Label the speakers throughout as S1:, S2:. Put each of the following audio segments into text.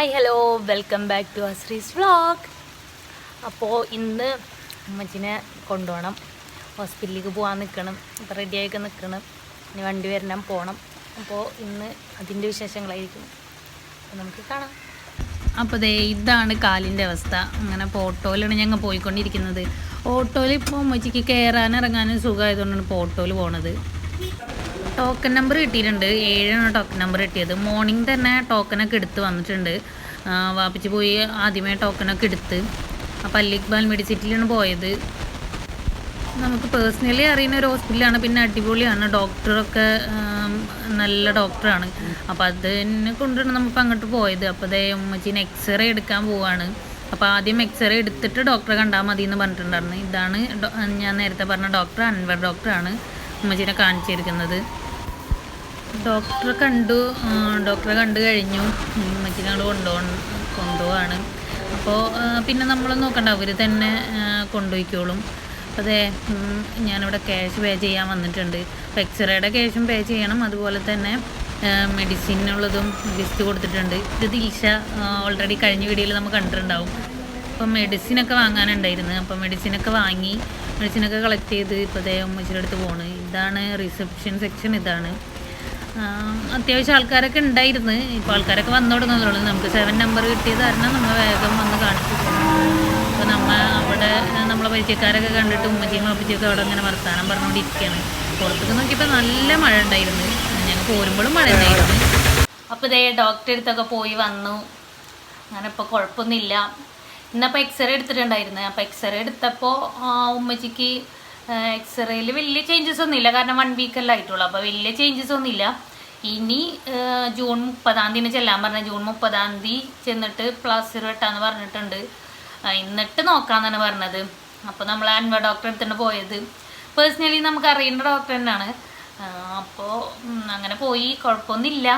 S1: Hi hello welcome back to Ashri's vlog അപ്പോൾ ഇന്ന് അമ്മച്ചിനെ കൊണ്ടുപോകണം. ഹോസ്പിറ്റലിലേക്ക് പോകാൻ നിൽക്കണം. അപ്പോൾ റെഡിയായിക്കെ നിൽക്കണം. ഇനി വണ്ടി വരണം പോകണം. അപ്പോൾ ഇന്ന് അതിന്റെ വിശേഷങ്ങളായിരിക്കും. അപ്പോൾ നമുക്ക് കാണാം. അപ്പോൾ ദേ ഇതാണ് കാലിന്റെ അവസ്ഥ. അങ്ങനെ ഇപ്പോൾ ഓട്ടോയിലാണ് ഞങ്ങൾ പോയിക്കൊണ്ടിരിക്കുന്നത്. ഓട്ടോയിൽ ഇപ്പോൾ അമ്മച്ചിക്ക് കയറാനിറങ്ങാനും സുഖമായതുകൊണ്ടാണ് ഇപ്പോൾ ഓട്ടോയിൽ പോണത്. ടോക്കൺ നമ്പർ കിട്ടിയിട്ടുണ്ട്. ഏഴാണ് ടോക്കൺ നമ്പർ കിട്ടിയത്. മോർണിംഗ് തന്നെ ടോക്കണൊക്കെ എടുത്ത് വന്നിട്ടുണ്ട്. വാപ്പിച്ച് പോയി ആദ്യമേ ടോക്കണൊക്കെ എടുത്ത്. അപ്പോൾ അല്ലിക്ബാൽ മെഡിസിറ്റിയിലാണ് പോയത്. നമുക്ക് പേഴ്സണലി അറിയുന്ന ഒരു ഹോസ്പിറ്റലാണ് പിന്നെ അടിപൊളിയാണ്. ഡോക്ടറൊക്കെ നല്ല ഡോക്ടറാണ് അപ്പോൾ അതിനെ കൊണ്ടാണ് നമുക്ക് അങ്ങോട്ട് പോയത്. അപ്പോൾ അതേ ഉമ്മച്ചിന് എക്സ്റേ എടുക്കാൻ പോവാണ്. അപ്പോൾ ആദ്യം എക്സ്റേ എടുത്തിട്ട് ഡോക്ടറെ കണ്ടാൽ മതി എന്ന് പറഞ്ഞിട്ടുണ്ടായിരുന്നു. ഇതാണ് ഞാൻ നേരത്തെ പറഞ്ഞ ഡോക്ടർ അൻവർ ഡോക്ടറാണ് ഉമ്മച്ചിനെ കാണിച്ചിരിക്കുന്നത് ഡോക്ടറെ കണ്ടു. ഡോക്ടറെ കണ്ടു കഴിഞ്ഞു. ഉമ്മച്ചിനെ ഞങ്ങൾ കൊണ്ടുപോകണം കൊണ്ടുപോവാണ്. അപ്പോൾ പിന്നെ നമ്മൾ നോക്കണ്ട അവർ തന്നെ കൊണ്ടുപോയിക്കോളും. അതെ ഞാനിവിടെ ക്യാഷ് പേ ചെയ്യാൻ വന്നിട്ടുണ്ട്. അപ്പോൾ എക്സ്റേയുടെ ക്യാഷും പേ ചെയ്യണം. അതുപോലെ തന്നെ മെഡിസിനുള്ളതും ലിസ്റ്റ് കൊടുത്തിട്ടുണ്ട്. ഇത് ദിൽഷ ഓൾറെഡി കഴിഞ്ഞ വീഡിയോയിൽ നമ്മൾ കണ്ടിട്ടുണ്ടാവും. അപ്പം മെഡിസിനൊക്കെ വാങ്ങാനുണ്ടായിരുന്നു. അപ്പം മെഡിസിനൊക്കെ വാങ്ങി മെഡിസിനൊക്കെ കളക്ട് ചെയ്ത് ഇപ്പോൾ ദേ ഉമ്മച്ചിയുടെ അടുത്ത് പോണ്. ഇതാണ് റിസപ്ഷൻ സെക്ഷൻ ഇതാണ്. അത്യാവശ്യം ആൾക്കാരൊക്കെ ഉണ്ടായിരുന്നു. ഇപ്പോൾ ആൾക്കാരൊക്കെ വന്നു തുടങ്ങുന്നുള്ളൂ. നമുക്ക് സെവൻ നമ്പർ കിട്ടിയത് കാരണം നമ്മൾ വേഗം വന്ന് കാണിച്ചു അപ്പോൾ നമ്മൾ അവിടെ നമ്മളെ പരിചയക്കാരൊക്കെ കണ്ടിട്ട് ഉമ്മച്ചിയും അപ്പച്ചിയൊക്കെ അവിടെ അങ്ങനെ വർത്താനം പറഞ്ഞുകൊണ്ടിരിക്കുകയാണ് പുറത്തൊക്കെ നോക്കിയപ്പോൾ നല്ല മഴ ഉണ്ടായിരുന്നു. ഞങ്ങൾ പോരുമ്പോഴും മഴ ഉണ്ടായിരുന്നു. അപ്പോൾ ഇതേ ഡോക്ടറെ അടുത്തൊക്കെ പോയി വന്നു. അങ്ങനെ ഇപ്പോൾ കുഴപ്പമൊന്നുമില്ല ഇന്നപ്പോൾ എക്സ്റേ എടുത്തിട്ടുണ്ടായിരുന്നു. അപ്പോൾ എക്സ്റേ എടുത്തപ്പോൾ ഉമ്മച്ചിക്ക് എക്സ്റേയിൽ വലിയ ചേഞ്ചസ് ഒന്നുമില്ല. കാരണം വൺ വീക്കല്ലേ ആയിട്ടുള്ളൂ. അപ്പോൾ വലിയ ചേഞ്ചസ് ഒന്നുമില്ല. ഇനി ജൂൺ മുപ്പതാം തീയതി ചെല്ലാൻ പറഞ്ഞ ജൂൺ മുപ്പതാം തീയതി ചെന്നിട്ട് പ്ലസ് പ്ലാസ്റ്റർ വെട്ടാന്ന് പറഞ്ഞിട്ടുണ്ട്. എന്നിട്ട് നോക്കാന്നാണ് പറഞ്ഞത്. അപ്പോൾ നമ്മൾ അൻവ ഡോക്ടറെ അടുത്താണ് പോയത്. പേഴ്സണലി നമുക്ക് അറിയേണ്ട ഡോക്ടർ തന്നെയാണ്. അപ്പോൾ അങ്ങനെ പോയി. കുഴപ്പമൊന്നുമില്ല.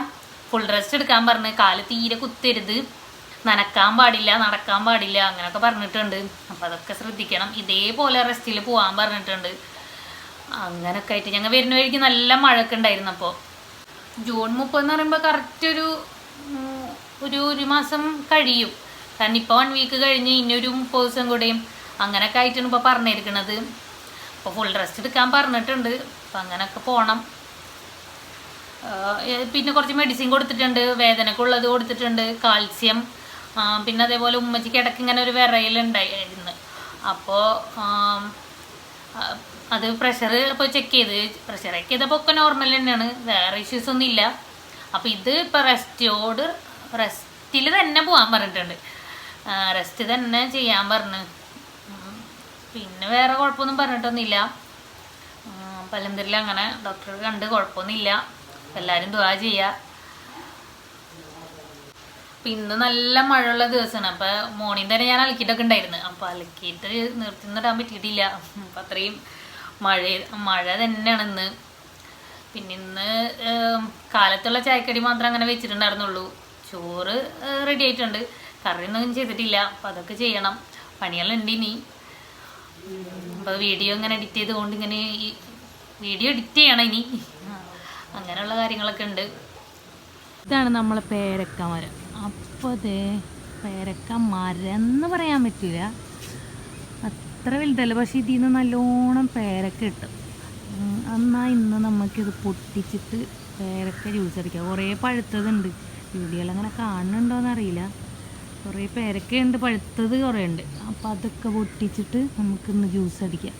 S1: ഫുൾ റെസ്റ്റ് എടുക്കാൻ പറഞ്ഞ്. കാൽ തീരെ കുത്തരുത്. നനക്കാൻ പാടില്ല നടക്കാൻ പാടില്ല അങ്ങനെയൊക്കെ പറഞ്ഞിട്ടുണ്ട്. അപ്പം അതൊക്കെ ശ്രദ്ധിക്കണം. ഇതേപോലെ റെസ്റ്റിൽ പോകാൻ പറഞ്ഞിട്ടുണ്ട്. അങ്ങനൊക്കെ ആയിട്ട് ഞങ്ങൾ വരുന്ന വഴിക്ക് നല്ല മഴയൊക്കെ ഉണ്ടായിരുന്നു അപ്പോൾ ജൂൺ മുപ്പതെന്ന് പറയുമ്പോൾ കറക്റ്റ് ഒരു ഒരു ഒരു മാസം കഴിയും. കാരണം ഇപ്പോൾ വൺ വീക്ക് കഴിഞ്ഞ് ഇനിയൊരു മുപ്പത് ദിവസം കൂടെയും അങ്ങനെയൊക്കെ ആയിട്ടാണ് ഇപ്പോൾ പറഞ്ഞിരിക്കുന്നത് അപ്പോൾ ഫുൾ റെസ്റ്റ് എടുക്കാൻ പറഞ്ഞിട്ടുണ്ട്. അപ്പം അങ്ങനെയൊക്കെ പോകണം പിന്നെ കുറച്ച് മെഡിസിൻ കൊടുത്തിട്ടുണ്ട്. വേദനക്കുള്ളത് കൊടുത്തിട്ടുണ്ട്. കാൽസ്യം പിന്നെ അതേപോലെ ഉമ്മച്ചിക്ക് ഇടയ്ക്ക് ഇങ്ങനെ ഒരു വിറയലുണ്ടായിരുന്നു. അപ്പോൾ അത് പ്രഷർ ഇപ്പോൾ ചെക്ക് ചെയ്ത് പ്രഷർ ചെക്ക് ചെയ്തപ്പോൾ ഒക്കെ നോർമൽ തന്നെയാണ് വേറെ ഇഷ്യൂസ് ഒന്നും ഇല്ല. അപ്പോൾ ഇത് ഇപ്പോൾ റെസ്റ്റോട് റെസ്റ്റിൽ തന്നെ പോകാൻ പറഞ്ഞിട്ടുണ്ട്. റെസ്റ്റ് തന്നെ ചെയ്യാൻ പറഞ്ഞു. പിന്നെ വേറെ കുഴപ്പമൊന്നും പറഞ്ഞിട്ടൊന്നുമില്ല. പലന്തിരിൽ അങ്ങനെ ഡോക്ടറെ കണ്ട് കുഴപ്പമൊന്നുമില്ല. എല്ലാവരും ദുവാ ചെയ്യുക അപ്പം നല്ല മഴയുള്ള ദിവസമാണ്. അപ്പം മോർണിംഗ് തന്നെ ഞാൻ അലക്കിയിട്ടൊക്കെ ഉണ്ടായിരുന്നു. അപ്പം അലക്കിയിട്ട് നിർത്തി നിന്നിടാൻ പറ്റിയിട്ടില്ല. അപ്പം അത്രയും മഴ മഴ തന്നെയാണ് ഇന്ന്. പിന്നെ ഇന്ന് കാലത്തുള്ള ചായക്കടി മാത്രം അങ്ങനെ വെച്ചിട്ടുണ്ടായിരുന്നുള്ളൂ. ചോറ് റെഡി ആയിട്ടുണ്ട്. കറി ഒന്നും ചെയ്തിട്ടില്ല. അപ്പം അതൊക്കെ ചെയ്യണം. പണിയെല്ലാം ഉണ്ട് ഇനി. അപ്പോൾ വീഡിയോ ഇങ്ങനെ എഡിറ്റ് ചെയ്തുകൊണ്ട് ഇങ്ങനെ ഈ വീഡിയോ എഡിറ്റ് ചെയ്യണം ഇനി. അങ്ങനെയുള്ള കാര്യങ്ങളൊക്കെ ഉണ്ട്. ഇതാണ് നമ്മളെ പേരക്ക അതേ പേരക്ക മരന്ന് പറയാൻ പറ്റില്ല അത്ര വലുതല്ല പക്ഷെ ഇതിൽ നിന്ന് നല്ലോണം പേരക്ക കിട്ടും. എന്നാൽ ഇന്ന് നമുക്കിത് പൊട്ടിച്ചിട്ട് പേരക്ക ജ്യൂസ് അടിക്കാം. കുറേ പഴുത്തതുണ്ട്. വീഡിയോയിൽ അങ്ങനെ കാണുന്നുണ്ടോയെന്ന് അറിയില്ല കുറേ പേരക്കയുണ്ട് പഴുത്തത് കുറേ ഉണ്ട് അപ്പോൾ അതൊക്കെ പൊട്ടിച്ചിട്ട് നമുക്കിന്ന് ജ്യൂസ് അടിക്കാം.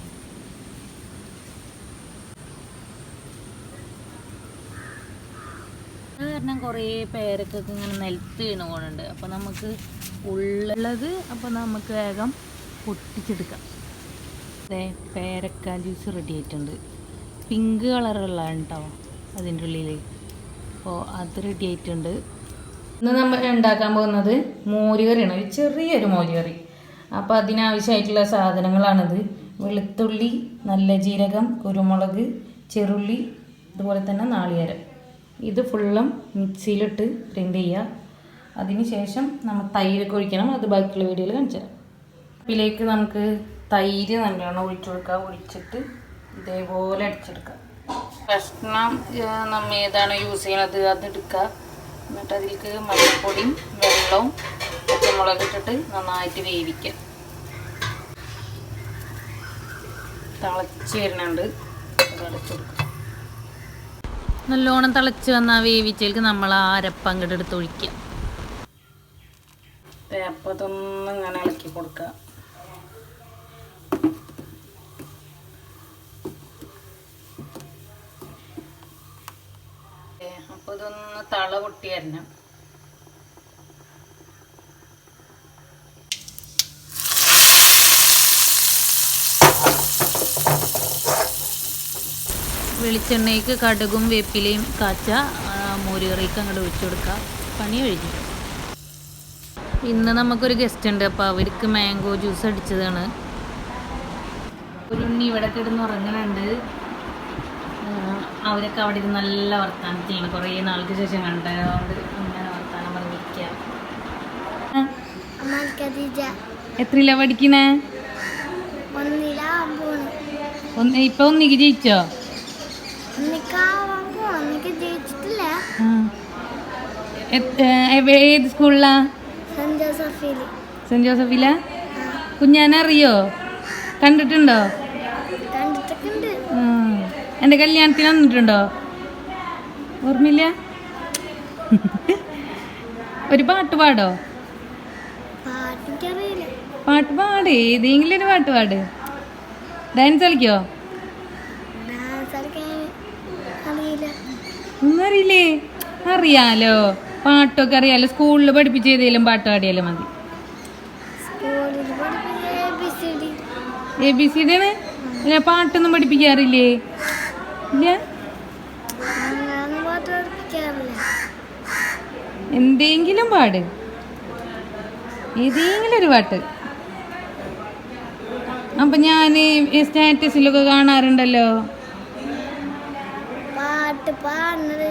S1: കാരണം കുറേ പേരക്കൊക്കെ ഇങ്ങനെ നിലത്ത് വീണ് പോകുന്നുണ്ട് അപ്പോൾ നമുക്ക് ഉള്ളത് അപ്പോൾ നമുക്ക് വേഗം പൊട്ടിച്ചെടുക്കാം. അതെ പേരക്ക ജ്യൂസ് റെഡി ആയിട്ടുണ്ട്. പിങ്ക് കളറുള്ള കേട്ടോ അതിന്റെ ഉള്ളിൽ അപ്പോൾ അത് റെഡി ആയിട്ടുണ്ട്. ഇന്ന് നമ്മൾ ഉണ്ടാക്കാൻ പോകുന്നത് മോരുകറിയാണ്. ഒരു ചെറിയൊരു മോരുകറി. അപ്പോൾ അതിനാവശ്യമായിട്ടുള്ള സാധനങ്ങളാണിത്. വെളുത്തുള്ളി നല്ല ജീരകം കുരുമുളക് ചെറുള്ളി അതുപോലെ തന്നെ നാളികേരം. ഇത് ഫുള്ളും മിക്സിയിലിട്ട് ഗ്രൈൻഡ് ചെയ്യുക. അതിന് ശേഷം നമ്മൾ തൈരൊക്കെ ഒഴിക്കണം. അത് ബാക്കിയുള്ള വീഡിയോയിൽ കാണിച്ചു തരാം ഇതിലേക്ക് നമുക്ക് തൈര് നല്ലോണം ഒഴിച്ചു കൊടുക്കുക. ഒഴിച്ചിട്ട് ഇതേപോലെ അടിച്ചെടുക്കുക. കഷ്ണം നമ്മൾ നമ്മ ഏതാണോ യൂസ് ചെയ്യണത് അത് എടുക്കുക. എന്നിട്ട് അതിലേക്ക് മഞ്ഞൾപ്പൊടിയും വെള്ളവും പച്ചമുളക് ഇട്ടിട്ട് നന്നായിട്ട് വേവിക്കാം തിളച്ച് വരുന്നുണ്ട്. അത് അടച്ചു കൊടുക്കാം നല്ലോണം തിളച്ച് വന്നാൽ വേവിച്ചേക്ക് നമ്മൾ ആ അരപ്പ് അങ്ങോട്ട് എടുത്ത് ഒഴിക്കുക അപ്പം ഇങ്ങനെ ഇളക്കി കൊടുക്കുക അപ്പോൾ ഇതൊന്ന് തള പൊട്ടി വരണം. വെളിച്ചെണ്ണയ്ക്ക് കടുകും വേപ്പിലയും കാച്ച മോരുകറിക്ക് മോര് കറിക്ക് അങ്ങോട്ട് ഒഴിച്ചു കൊടുക്കുക. പണി കഴിഞ്ഞു. ഇന്ന് നമുക്കൊരു ഗസ്റ്റ് ഉണ്ട്. അപ്പോൾ അവർക്ക് മാംഗോ ജ്യൂസ് അടിച്ചതാണ്. ഒരു ഉണ്ണി ഇവിടെ കിടന്ന് ഉറങ്ങുന്നുണ്ട് അവരൊക്കെ അവിടെ ഇരുന്ന് നല്ല വർത്താനം ചെയ്യണം. കുറേ നാൾക്ക് ശേഷം കണ്ടതുകൊണ്ട് അങ്ങനെ വർത്താനം പറഞ്ഞിരിക്കുക പഠിക്കണേ?
S2: ഒന്നിലാവാൻ പോണ്.
S1: ഇപ്പൊ ഒന്നിക്ക് ജയിച്ചോ? ഏത് സ്കൂളിലാ?
S2: സെന്റ്
S1: ജോസഫിൽ. കുഞ്ഞാനെ അറിയോ കണ്ടിട്ടുണ്ടോ? എന്റെ. എന്റെ കല്യാണത്തിന് വന്നിട്ടുണ്ടോ? ഓർമ്മയില്ല? ഒരു പാട്ട് പാടോ? പാട്ട് പാട്. ഏതെങ്കിലും ഒരു പാട്ട് പാട്. ഡാൻസ് കളിക്കോ? ഒന്നും അറിയില്ലേ? അറിയാലോ. പാട്ടൊക്കെ അറിയാലോ? സ്കൂളിൽ പഠിപ്പിച്ച് ഏതെങ്കിലും പാട്ട് പാടിയാലും മതി.
S2: എ ബി സി ഡി
S1: ആണ് പാട്ടൊന്നും പഠിപ്പിക്കാറില്ലേ? ഇല്ല? എന്തെങ്കിലും പാട്. ഏതെങ്കിലും ഒരു പാട്ട്. അപ്പൊ ഞാൻ സ്റ്റാറ്റസിലൊക്കെ കാണാറുണ്ടല്ലോ.
S2: പാട്ട് പാടുന്നത്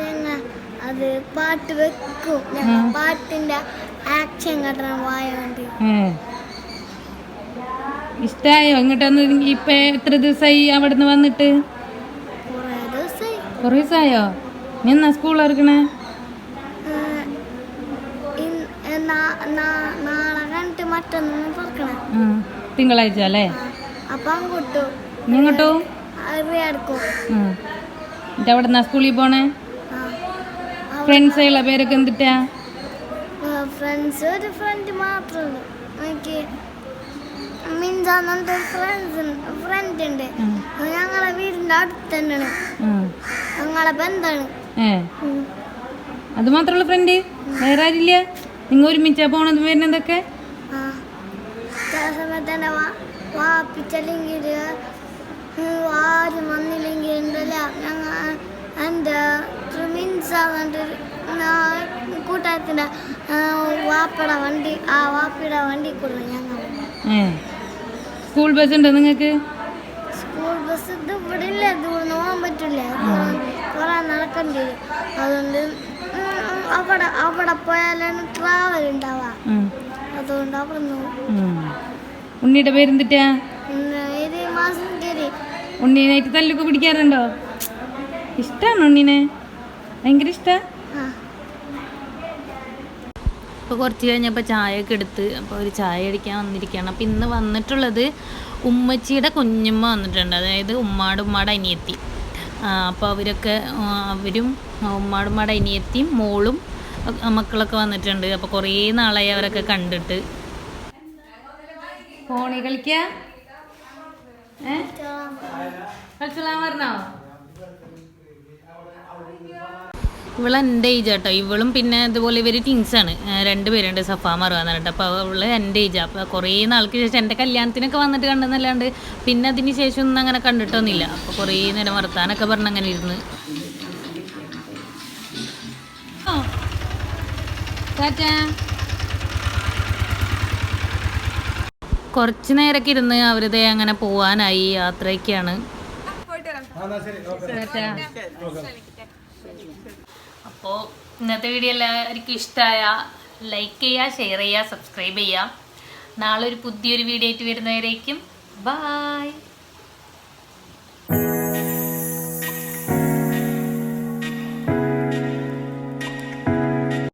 S2: അത് പാട്ട് വെക്കും. ഞങ്ങൾ. പാട്ടിന്റെ ആക്ഷൻ കട്ടണം വായോണ്ട്.
S1: ഇഷ്ടായോ? ഇങ്ങോട്ടൊന്ന് ഇപ്പൊ എത്ര ദിവസമായി അവിടെ നിന്ന് വന്നിട്ട്?
S2: കുറേ ദിവസമായി
S1: നീ എന്നാ സ്കൂൾ ഇറക്കണേ തിങ്കളാഴ്ച അല്ലേ? ഇങ്ങോട്ടോ? അവിടെ സ്കൂളിൽ പോണേ? ഫ്രണ്ട്സുള്ള പേരൊക്കെ എന്തിട്ടാ?
S2: ഫ്രണ്ട്സ് ഒരു ഫ്രണ്ട് മാത്രമേ ഉള്ളൂ എനിക്ക് മിൻസാന്നുണ്ട് ഫ്രണ്ട്സ് ഫ്രണ്ട് ഉണ്ട്. ഞങ്ങളെ വീടിന്റെ അടുത്ത് തന്നെയാണ്. ഞങ്ങളെ
S1: ബന്ധാണ്. അത് മാത്രമുള്ള ഫ്രണ്ട് വേറെ ആരില്ല നിങ്ങൾ ഒരുമിച്ചാ പോണത് വരുന്നതൊക്കെ?
S2: വാപ്പിച്ചില്ലെങ്കിൽ ആരും വന്നില്ലെങ്കിൽ ഉണ്ടല്ല ഞങ്ങൾ എന്റെ മിൻസാന്നുണ്ട് കൂട്ടാരത്തിന്റെ വാപ്പട വണ്ടി ആ വാപ്പിയുടെ വണ്ടി കൂടെ ഞങ്ങൾ
S1: സ്കൂൾ ബസ് ഉണ്ടോ നിങ്ങൾക്ക്
S2: സ്കൂൾ ബസ് ഇത് ഇവിടെ ഇല്ല ദൂരം പോകാൻ പറ്റില്ല കുറെ നടക്കേണ്ടി വരും. അതുകൊണ്ട് അവിടെ അവിടെ പോയാലാണ് ട്രാവൽ ഉണ്ടാവുക അതുകൊണ്ട് അവിടെ
S1: ഉണ്ണിയുടെ പേരെന്തിട്ടാ? ഉണ്ണീനായിട്ട് തല്ലൊക്കെ പിടിക്കാറുണ്ടോ? ഇഷ്ടമാണോ ഉണ്ണീനെ? ഭയങ്കര ഇഷ്ടാ. ഇപ്പൊ കുറച്ച് കഴിഞ്ഞപ്പോൾ ചായയൊക്കെ എടുത്ത് അപ്പോൾ ഒരു ചായ അടിക്കാൻ വന്നിരിക്കുകയാണ്. അപ്പോൾ ഇന്ന് വന്നിട്ടുള്ളത് ഉമ്മച്ചിയുടെ കുഞ്ഞുമ്മ വന്നിട്ടുണ്ട്. അതായത് ഉമ്മാട് ഉമ്മാട് അനിയത്തി. അപ്പോൾ അവരൊക്കെ അവരും ഉമ്മാട് ഉമ്മാട് അനിയത്തിയും മോളും മക്കളൊക്കെ വന്നിട്ടുണ്ട്. അപ്പോൾ കുറേ നാളായി അവരൊക്കെ കണ്ടിട്ട്. ഫോണി കളിക്കാം? കളിച്ചോളാൻ പറഞ്ഞോ? ഇവൾ എന്റെ ഏജ് കേട്ടോ ഇവളും പിന്നെ ഇതുപോലെ ഇവർ രണ്ട് രണ്ടുപേരുണ്ട് സഫാമർ പറഞ്ഞിട്ട്. അപ്പോൾ അവൾ എന്റെ ഏജ് അപ്പോൾ കുറേ നാൾക്ക് ശേഷം എന്റെ കല്യാണത്തിനൊക്കെ വന്നിട്ട് കണ്ടെന്നല്ലാണ്ട് പിന്നെ അതിന് ശേഷം ഒന്നും അങ്ങനെ കണ്ടിട്ടൊന്നുമില്ല. അപ്പോൾ കുറേ നേരം വർത്താനൊക്കെ പറഞ്ഞ് അങ്ങനെ ഇരുന്ന്. ടാറ്റാ. കുറച്ച് നേരമൊക്കെ ഇരുന്ന് അവരിതേ അങ്ങനെ പോവാനായി യാത്രയൊക്കെയാണ്. അപ്പോൾ ഇന്നത്തെ വീഡിയോ എല്ലാവർക്കും ഇഷ്ടമായ ലൈക്ക് ചെയ്യുക ഷെയർ ചെയ്യുക സബ്സ്ക്രൈബ് ചെയ്യുക നാളെ ഒരു പുതിയൊരു വീഡിയോ ആയിട്ട് വരുന്നവരേക്കും ബായ്